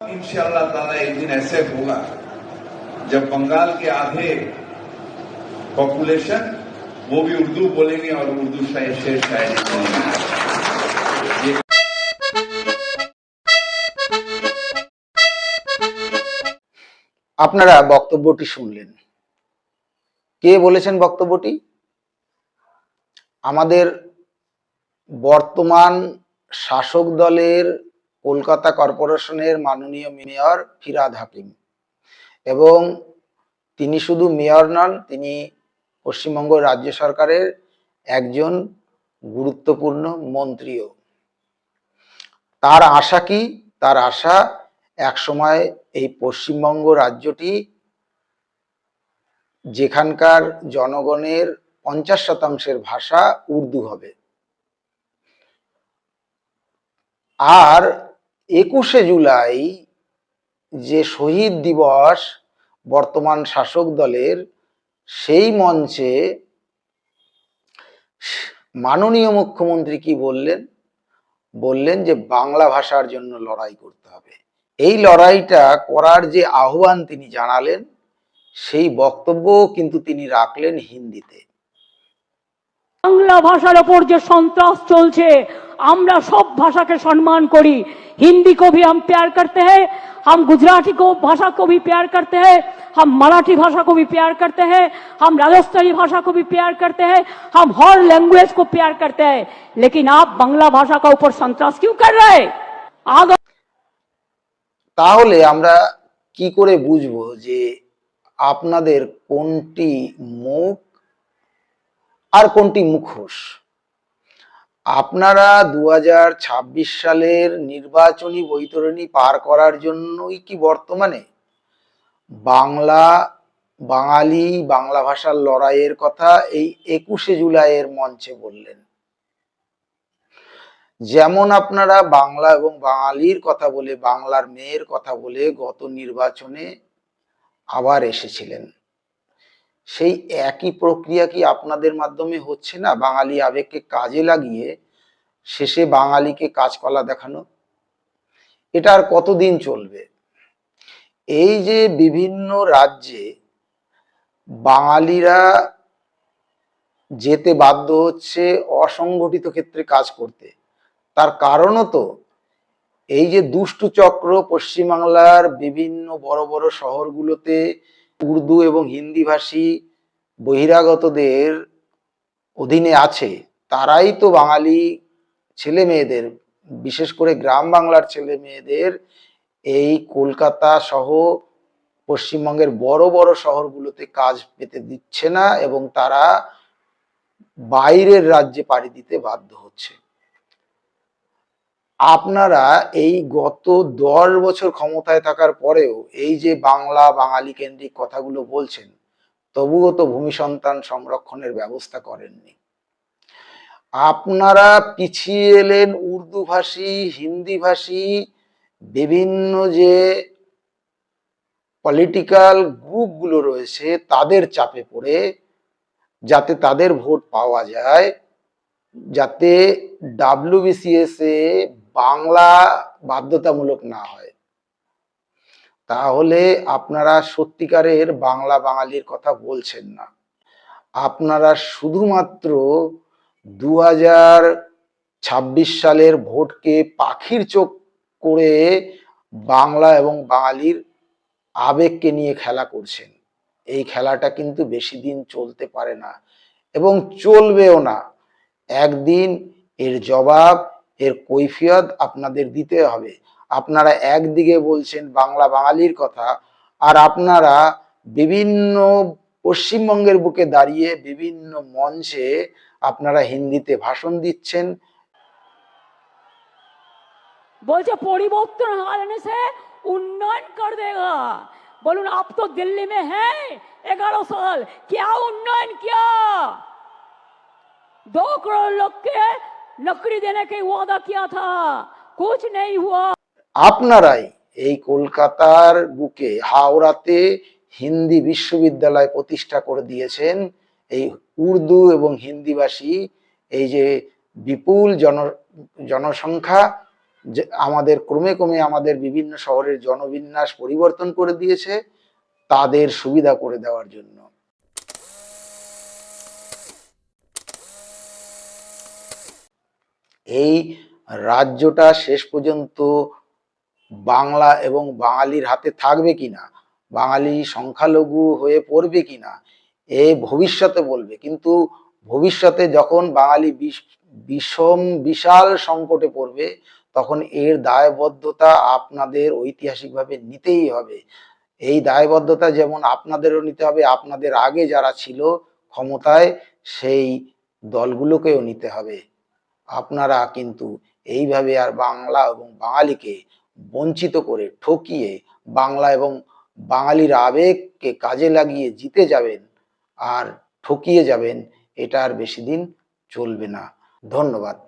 इंशाल्लाह ताला एक दिन ऐसे होगा जब बंगाल के आधे पॉपुलेशन वो भी उर्दू बोलेंगे और उर्दू शायर शेर शायरी बोलेंगे ये আপনারা বক্তব্যটি শুনলেন কে বলেছেন বক্তব্যটি আমাদের বর্তমান শাসক দলের কলকাতা কর্পোরেশনের মাননীয় মেয়র ফিরাদ হাকিম। এবং তিনি শুধু মেয়র নন, তিনি পশ্চিমবঙ্গ রাজ্য সরকারের একজন গুরুত্বপূর্ণ মন্ত্রীও। তার আশা কি? তার আশা একসময় এই পশ্চিমবঙ্গ রাজ্যটি যেখানকার জনগণের পঞ্চাশ শতাংশের ভাষা উর্দু হবে। আর একুশে জুলাই যে শহীদ দিবস বর্তমান শাসক দলের, সেই মঞ্চে মাননীয় মুখ্যমন্ত্রী কি বললেন? বললেন যে বাংলা ভাষার জন্য লড়াই করতে হবে। এই লড়াইটা করার যে আহ্বান তিনি জানালেন, সেই বক্তব্য কিন্তু তিনি রাখলেন হিন্দিতে। বাংলা ভাষার ওপর যে সন্ত্রাস চলছে আমরা সব ভাষাকে সম্মান করি हिंदी को भी हम प्यार करते हैं हम गुजराती को भाषा को भी प्यार करते हैं हम मराठी भाषा को भी प्यार करते हैं हम राजस्थानी भाषा को भी प्यार करते हैं हम हर लैंग्वेज को प्यार करते हैं लेकिन आप बांग्ला भाषा का ऊपर संतरास क्यों कर रहे हैं आगे তাহলে আমরা কি করে বুঝবো যে আপনাদের কোনটি মুখ আর কোনটি মুখোশ আপনারা দু হাজার ছাব্বিশ সালের নির্বাচনী বৈতরণী পার করার জন্যই কি বর্তমানে? বাংলা, বাঙালি, বাংলা ভাষার লড়াইয়ের কথা এই একুশে জুলাইয়ের মঞ্চে বললেন। যেমন আপনারা বাংলা এবং বাঙালির কথা বলে, বাংলার মেয়ের কথা বলে গত নির্বাচনে আবার এসেছিলেন। সেই একই প্রক্রিয়া কি আপনাদের মাধ্যমে হচ্ছে না? বাঙালি আবেগকে কাজে লাগিয়ে শেষে বাঙালিকে কাজকলা দেখানো? এটা আর কতদিন চলবে? এই যে বিভিন্ন রাজ্যে বাঙালিরা যেতে বাধ্য হচ্ছে অসংগঠিত ক্ষেত্রে কাজ করতে। তার কারণও তো এই যে দুষ্টু চক্র পশ্চিমবাংলার বিভিন্ন বড় বড় শহরগুলোতে উর্দু এবং হিন্দি ভাষী বহিরাগতদের অধীনে আছে, তারাই তো বাঙালি ছেলে মেয়েদের বিশেষ করে গ্রাম বাংলার ছেলে মেয়েদের এই কলকাতা সহ পশ্চিমবঙ্গের বড় বড় শহরগুলোতে কাজ পেতে দিচ্ছে না এবং তারা বাইরের রাজ্যে পাড়ি দিতে বাধ্য হচ্ছে। আপনারা এই গত দশ বছর ক্ষমতায় থাকার পরেও এই যে বাংলা বাঙালি কেন্দ্রিক কথাগুলো বলছেন, তবুও তো ভূমি সন্তান সংরক্ষণের ব্যবস্থা করেননি। আপনারা পিছিয়ে এলেন উর্দু ভাষী হিন্দি ভাষী বিভিন্ন যে পলিটিক্যাল গ্রুপগুলো রয়েছে তাদের চাপে পড়ে যাতে তাদের ভোট পাওয়া যায়, যাতে ডাব্লিউবিসিএস এ বাংলা বাধ্যতামূলক না হয়, তাহলে আপনারা সত্যিকারের বাংলা বাঙালির কথা বলছেন না। আপনারা শুধুমাত্র দু হাজার ছাব্বিশ সালের ভোটকে পাখির চোখ করে বাংলা এবং বাঙালির আবেগকে নিয়ে খেলা করছেন। এই খেলাটা কিন্তু বেশি দিন চলতে পারে না এবং চলবেও না। একদিন এর জবাব এর কৈফিয়ত আপনাদের দিতে হবে। আপনারা একদিকে বলছেন বাংলা বাঙালির কথা, আর আপনারা বিভিন্ন পশ্চিমবঙ্গের বুকে দাঁড়িয়ে বিভিন্ন মঞ্চে আপনারা হিন্দিতে ভাষণ দিচ্ছেন। বলছে, পরিবর্তন আনে উন্নয়ন কর দেগা। বলুন, আপ তো দিল্লি মে হ্যাঁ এগারো সাল কে উন্নয়ন क्या दो করোড় লোককে नौकरी देने का वादा किया था कुछ नहीं हुआ আপনারাই এই কলকাতার বুকে হাওড়াতে হিন্দি বিশ্ববিদ্যালয় প্রতিষ্ঠা করে দিয়েছেন এই উর্দু এবং হিন্দিভাষী এই যে বিপুল জন জনসংখ্যা যে আমাদের ক্রমে ক্রমে আমাদের বিভিন্ন শহরের জনবিন্যাস পরিবর্তন করে দিয়েছে তাদের সুবিধা করে দেওয়ার জন্য এই রাজ্যটা শেষ পর্যন্ত বাংলা এবং বাঙালির হাতে থাকবে কিনা? বাঙালি সংখ্যালঘু হয়ে পড়বে কিনা? এ ভবিষ্যতে বলবে। কিন্তু ভবিষ্যতে যখন বাঙালি বিষ- বিষম, বিশাল সংকটে পড়বে, তখন এর দায়বদ্ধতা আপনাদের ঐতিহাসিকভাবে নিতেই হবে। এই দায়বদ্ধতা যেমন আপনাদেরও নিতে হবে, আপনাদের আগে যারা ছিল ক্ষমতায়, সেই দলগুলোকেও নিতে হবে। আপনারা কিন্তু এইভাবে আর বাংলা এবং বাঙালিকে বঞ্চিত করে ঠকিয়ে বাংলা এবং বাঙালির আবেগকে কাজে লাগিয়ে জিতে যাবেন আর ঠকিয়ে যাবেন, এটা আর বেশি দিন চলবে না। ধন্যবাদ।